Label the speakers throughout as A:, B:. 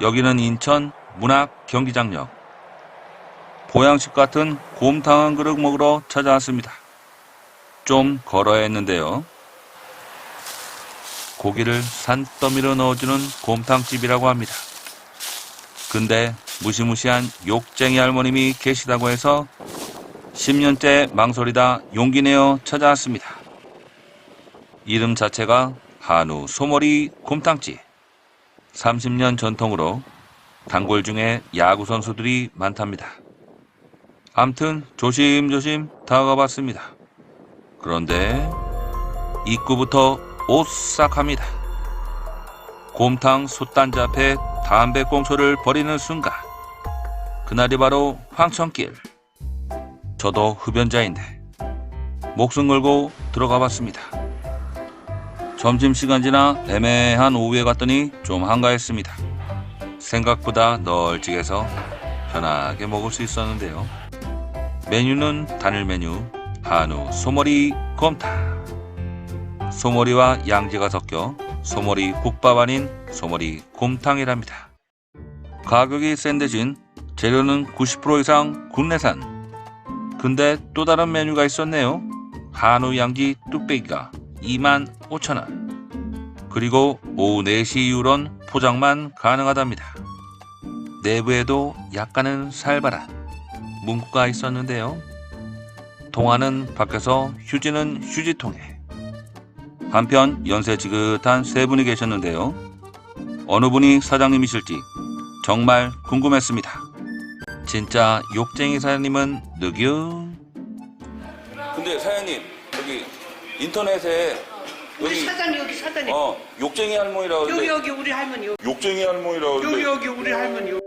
A: 여기는 인천 문학 경기장역. 보양식 같은 곰탕 한 그릇 먹으러 찾아왔습니다. 좀 걸어야 했는데요. 고기를 산더미로 넣어주는 곰탕집이라고 합니다. 근데 무시무시한 욕쟁이 할머님이 계시다고 해서 10년째 망설이다 용기 내어 찾아왔습니다. 이름 자체가 한우 소머리 곰탕집. 30년 전통으로 단골 중에 야구 선수들이 많답니다. 암튼 조심조심 다가가 봤습니다. 그런데 입구부터 오싹합니다. 곰탕 솥단지 앞에 담배꽁초를 버리는 순간 그날이 바로 황천길. 저도 흡연자인데 목숨 걸고 들어가 봤습니다. 점심시간 지나 애매한 오후에 갔더니 좀 한가했습니다. 생각보다 널찍해서 편하게 먹을 수 있었는데요. 메뉴는 단일 메뉴 한우 소머리 곰탕 소머리와 양지가 섞여 소머리 국밥 아닌 소머리 곰탕이랍니다. 가격이 센 대신 재료는 90% 이상 국내산. 근데 또 다른 메뉴가 있었네요. 한우 양지 뚝배기가 2만 5천 원. 그리고 오후 4시 이후론 포장만 가능하답니다. 내부에도 약간은 살벌한 문구가 있었는데요. 통화는 밖에서 휴지는 휴지통에. 한편 연세 지긋한 세 분이 계셨는데요. 어느 분이 사장님이실지 정말 궁금했습니다. 진짜 욕쟁이 사장님은 누구? 근데 사장님 여기 인터넷에
B: 우리 사장님 여기 사장님
A: 어 욕쟁이 할머니라고
B: 여기 여기 우리 할머니 여기
A: 욕쟁이 할머니라고
B: 여기 여기 우리 할머니 여기.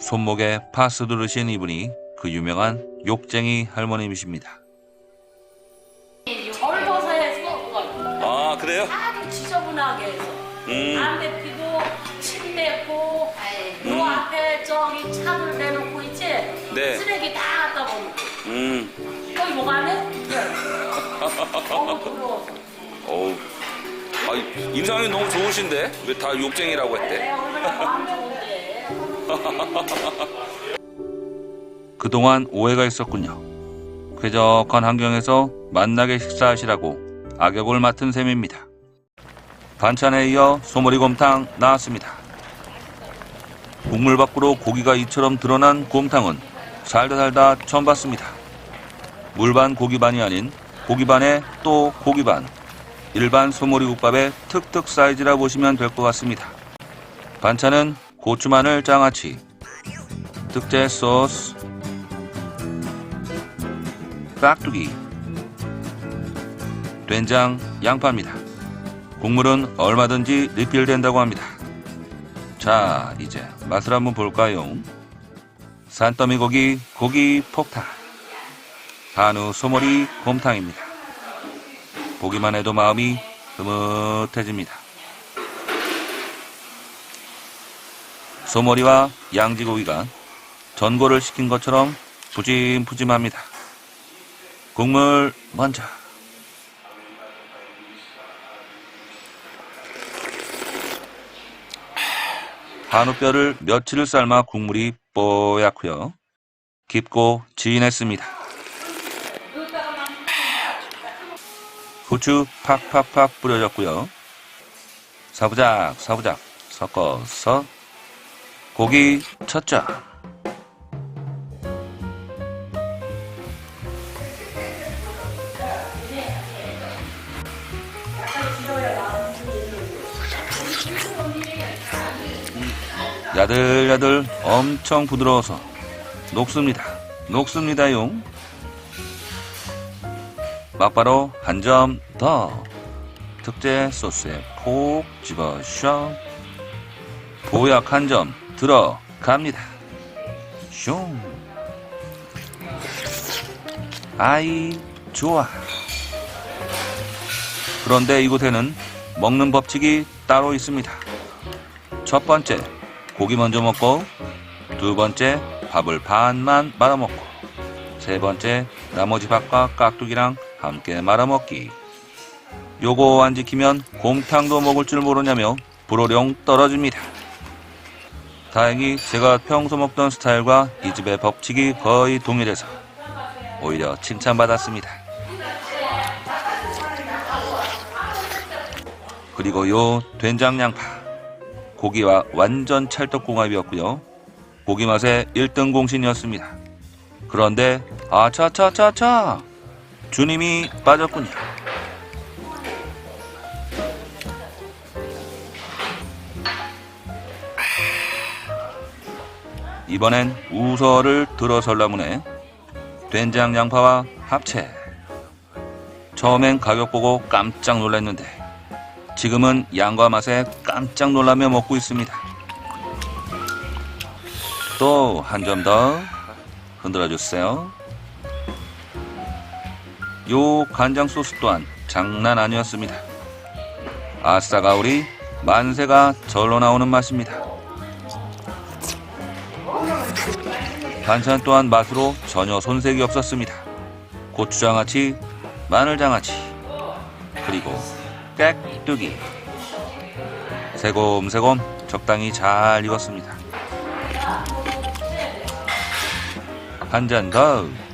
A: 손목에 파스 두르신 이분이 그 유명한 욕쟁이 할머님이십니다.
C: 그걸
A: 아 그래요?
C: 아주 지저분하게 해서
A: 음.
C: 담배 피고 침 뱉고 요 앞에 저기 차를 내놓고 있지
A: 네.
C: 쓰레기 다 갖다 버리고
A: 음.
C: 거기 뭐가
A: 인상이 너무 좋으신데 왜 다 욕쟁이라고 했대? 그동안 오해가 있었군요. 쾌적한 환경에서 만나게 식사하시라고 악역을 맡은 셈입니다. 반찬에 이어 소머리곰탕 나왔습니다. 국물 밖으로 고기가 이처럼 드러난 곰탕은 살다 살다 처음 봤습니다. 물반 고기 반이 아닌 고기 반에 또 고기 반. 일반 소머리 국밥의 특특 사이즈라 보시면 될 것 같습니다. 반찬은 고추 마늘 장아찌, 특제 소스, 깍두기, 된장, 양파입니다. 국물은 얼마든지 리필된다고 합니다. 자, 이제 맛을 한번 볼까요? 산더미 고기, 고기 폭탄, 한우 소머리 곰탕입니다. 보기만 해도 마음이 흐뭇해집니다. 소머리와 양지고기가 전골을 시킨 것처럼 푸짐푸짐합니다. 국물 먼저. 한우뼈를 며칠을 삶아 국물이 뽀얗고요. 깊고 진했습니다. 후추 팍팍팍 뿌려졌고요. 사부작 사부작 섞어서 고기 첫점. 야들야들 엄청 부드러워서 녹습니다. 녹습니다용. 막바로 한 점 더. 특제 소스에 콕 집어셔. 보약 한 점 들어갑니다. 슝. 아이, 좋아. 그런데 이곳에는 먹는 법칙이 따로 있습니다. 첫 번째, 고기 먼저 먹고, 두 번째, 밥을 반만 말아먹고, 세 번째, 나머지 밥과 깍두기랑 함께 말아먹기. 요거 안 지키면 곰탕도 먹을 줄 모르냐며 불호령 떨어집니다. 다행히 제가 평소 먹던 스타일과 이 집의 법칙이 거의 동일해서 오히려 칭찬받았습니다. 그리고 요 된장 양파 고기와 완전 찰떡궁합이었고요. 고기 맛의 1등 공신이었습니다. 그런데 아차차차차 주님이 빠졌군요. 이번엔 우서를 들어 설라문에 된장 양파와 합체. 처음엔 가격 보고 깜짝 놀랐는데 지금은 양과 맛에 깜짝 놀라며 먹고 있습니다. 또 한 점 더 흔들어 주세요. 요 간장 소스 또한 장난 아니었습니다. 아싸가오리 만세가 절로 나오는 맛입니다. 반찬 또한 맛으로 전혀 손색이 없었습니다. 고추장아찌, 마늘장아찌, 그리고 깍두기. 새곰새곰 적당히 잘 익었습니다. 한 잔 더.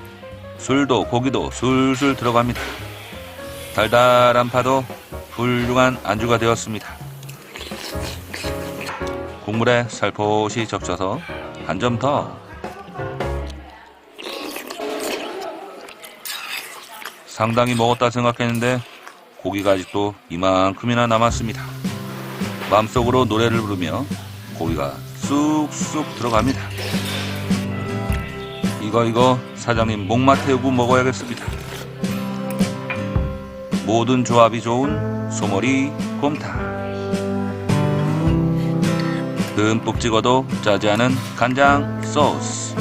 A: 술도 고기도 술술 들어갑니다. 달달한 파도 훌륭한 안주가 되었습니다. 국물에 살포시 적셔서 한 점 더. 상당히 먹었다 생각했는데 고기가 아직도 이만큼이나 남았습니다. 마음속으로 노래를 부르며 고기가 쑥쑥 들어갑니다. 이거 이거 사장님 목마 태우고 먹어야겠습니다. 모든 조합이 좋은 소머리 곰탕. 듬뿍 찍어도 짜지 않은 간장 소스.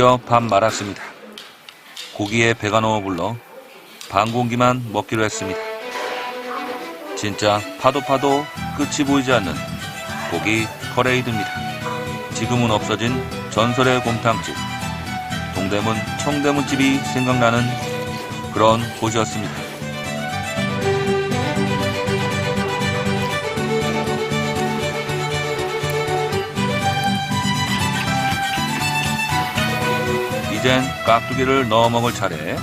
A: 드디어 밥 말았습니다. 고기에 배가 너무 불러 반 공기만 먹기로 했습니다. 진짜 파도 파도 끝이 보이지 않는 고기 퍼레이드입니다. 지금은 없어진 전설의 곰탕집 동대문 청대문집이 생각나는 그런 곳이었습니다. 이젠 깍두기를 넣어 먹을 차례.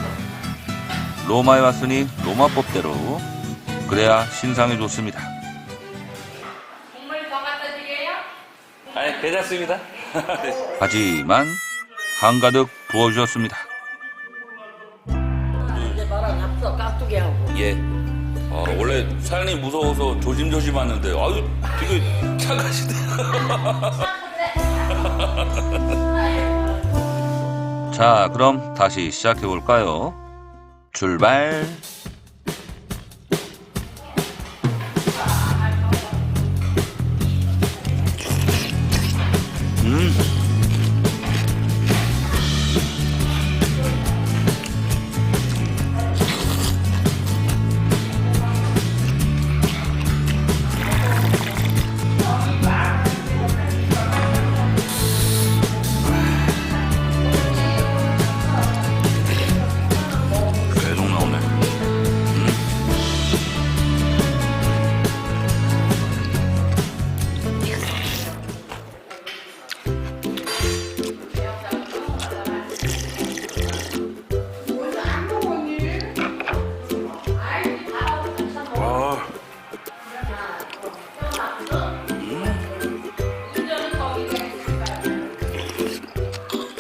A: 로마에 왔으니 로마법대로 그래야 신상이 좋습니다.
C: 국물 더 갖다 드려요?
A: 아니 괜찮습니다. 하지만 한가득 부어주셨습니다.
C: 이제 너랑 앞서 깍두기하고.
A: 예. 어, 원래 사장님 무서워서 조심조심 왔는데 아유 되게 착하시네. 자, 그럼 다시 시작해 볼까요? 출발.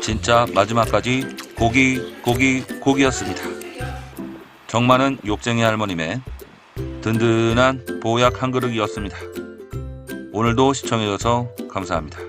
A: 진짜 마지막까지 고기, 고기, 고기였습니다. 정많은 욕쟁이 할머님의 든든한 보약 한 그릇이었습니다. 오늘도 시청해주셔서 감사합니다.